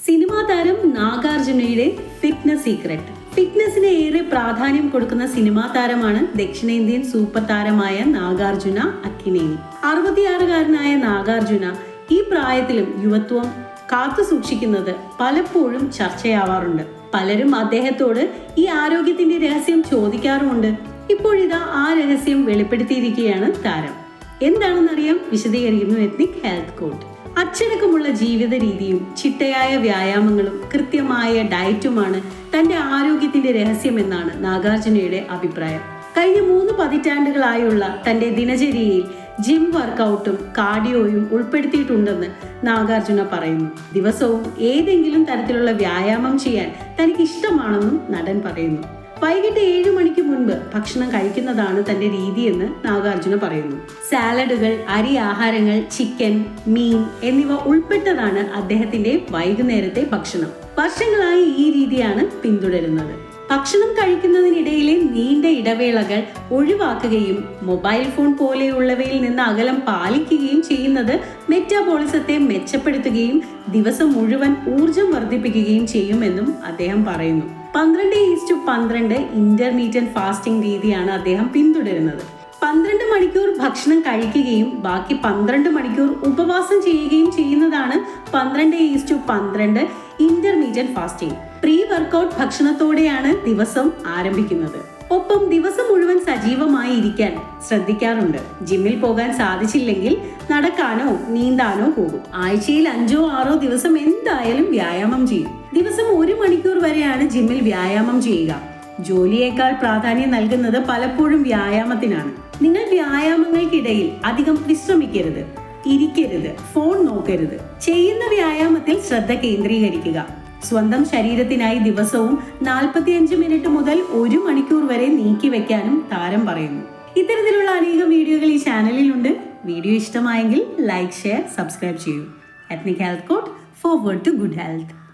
Cinema താരം നാഗാർജുനയുടെ fitness secret. ഫിറ്റ്നസിന് ഏറെ പ്രാധാന്യം കൊടുക്കുന്ന സിനിമാ താരമാണ് ദക്ഷിണേന്ത്യൻ സൂപ്പർ താരമായ നാഗാർജുന അക്കിനേനി. അറുപത്തിയാറുകാരനായ നാഗാർജുന ഈ പ്രായത്തിലും യുവത്വം കാത്തു സൂക്ഷിക്കുന്നത് പലപ്പോഴും ചർച്ചയാവാറുണ്ട്. പലരും അദ്ദേഹത്തോട് ഈ ആരോഗ്യത്തിന്റെ രഹസ്യം ചോദിക്കാറുമുണ്ട്. ഇപ്പോഴിതാ ആ രഹസ്യം വെളിപ്പെടുത്തിയിരിക്കുകയാണ് താരം. എന്താണെന്നറിയാം വിശദീകരിക്കുന്നു എത്നിക് ഹെൽത്ത് കോഡ് അച്ചടക്കമുള്ള ജീവിത രീതിയും ചിട്ടയായ വ്യായാമങ്ങളും കൃത്യമായ ഡയറ്റുമാണ് തന്റെ ആരോഗ്യത്തിന്റെ രഹസ്യമെന്നാണ് നാഗാർജുനയുടെ അഭിപ്രായം. കഴിഞ്ഞ മൂന്ന് പതിറ്റാണ്ടുകളായുള്ള തന്റെ ദിനചര്യയിൽ ജിം വർക്കൗട്ടും കാർഡിയോയും ഉൾപ്പെടുത്തിയിട്ടുണ്ടെന്ന് നാഗാർജുന പറയുന്നു. ദിവസവും ഏതെങ്കിലും തരത്തിലുള്ള വ്യായാമം ചെയ്യാൻ തനിക്ക് ഇഷ്ടമാണെന്നും നടൻ പറയുന്നു. വൈകിട്ട് ഏഴു മണിക്ക് മുൻപ് ഭക്ഷണം കഴിക്കുന്നതാണ് തന്റെ രീതിയെന്ന് നാഗാർജുന പറയുന്നു. സാലഡുകൾ അരി ആഹാരങ്ങൾ ചിക്കൻ മീൻ എന്നിവ ഉൾപ്പെട്ടതാണ് അദ്ദേഹത്തിന്റെ വൈകുന്നേരത്തെ ഭക്ഷണം. വർഷങ്ങളായി ഈ രീതിയാണ് പിന്തുടരുന്നത്. ഭക്ഷണം കഴിക്കുന്നതിനിടയിലെ നീണ്ട ഇടവേളകൾ ഒഴിവാക്കുകയും മൊബൈൽ ഫോൺ പോലെയുള്ളവയിൽ നിന്ന് അകലം പാലിക്കുകയും ചെയ്യുന്നത് മെറ്റാബോളിസത്തെ മെച്ചപ്പെടുത്തുകയും ദിവസം മുഴുവൻ ഊർജം വർദ്ധിപ്പിക്കുകയും ചെയ്യുമെന്നും അദ്ദേഹം പറയുന്നു. പന്ത്രണ്ട് ഈസ്റ്റു പന്ത്രണ്ട് ഇന്റർമീഡിയറ്റ് ഫാസ്റ്റിംഗ് രീതിയാണ് അദ്ദേഹം പിന്തുടരുന്നത്. പന്ത്രണ്ട് മണിക്കൂർ ഭക്ഷണം കഴിക്കുകയും ബാക്കി പന്ത്രണ്ട് മണിക്കൂർ ഉപവാസം ചെയ്യുകയും ചെയ്യുന്നതാണ് പന്ത്രണ്ട് ഈസ്റ്റു പന്ത്രണ്ട് ഇന്റർമീഡിയറ്റ് ഫാസ്റ്റിംഗ് പ്രീ വർക്കൗട്ട് ഭക്ഷണത്തോടെയാണ് ദിവസം ആരംഭിക്കുന്നത്. ഒപ്പം ദിവസം മുഴുവൻ സജീവമായി ഇരിക്കാൻ ശ്രദ്ധിക്കാറുണ്ട്. ജിമ്മിൽ പോകാൻ സാധിച്ചില്ലെങ്കിൽ നടക്കാനോ നീന്താനോ പോകും. ആഴ്ചയിൽ അഞ്ചോ ആറോ ദിവസം എന്തായാലും വ്യായാമം ചെയ്യും. ദിവസം ഒരു മണിക്കൂർ വരെയാണ് ജിമ്മിൽ വ്യായാമം ചെയ്യുക. ജോലിയേക്കാൾ പ്രാധാന്യം നൽകുന്നത് പലപ്പോഴും വ്യായാമത്തിനാണ്. നിങ്ങൾ വ്യായാമങ്ങൾക്കിടയിൽ അധികം വിശ്രമിക്കരുത് ഇരിക്കരുത് ഫോൺ നോക്കരുത്. ചെയ്യുന്ന വ്യായാമത്തിൽ ശ്രദ്ധ കേന്ദ്രീകരിക്കുക. സ്വന്തം ശരീരത്തിനായി ദിവസവും 45 മിനിറ്റ് മുതൽ ഒരു മണിക്കൂർ വരെ നീക്കി വെക്കാനും താരം പറയുന്നു. ഇത്തരത്തിലുള്ള അനേകം വീഡിയോകൾ ഈ ചാനലിലുണ്ട്. വീഡിയോ ഇഷ്ടമായെങ്കിൽ ലൈക്ക് ഷെയർ സബ്സ്ക്രൈബ് ചെയ്യൂ. Ethnic health court forward to good health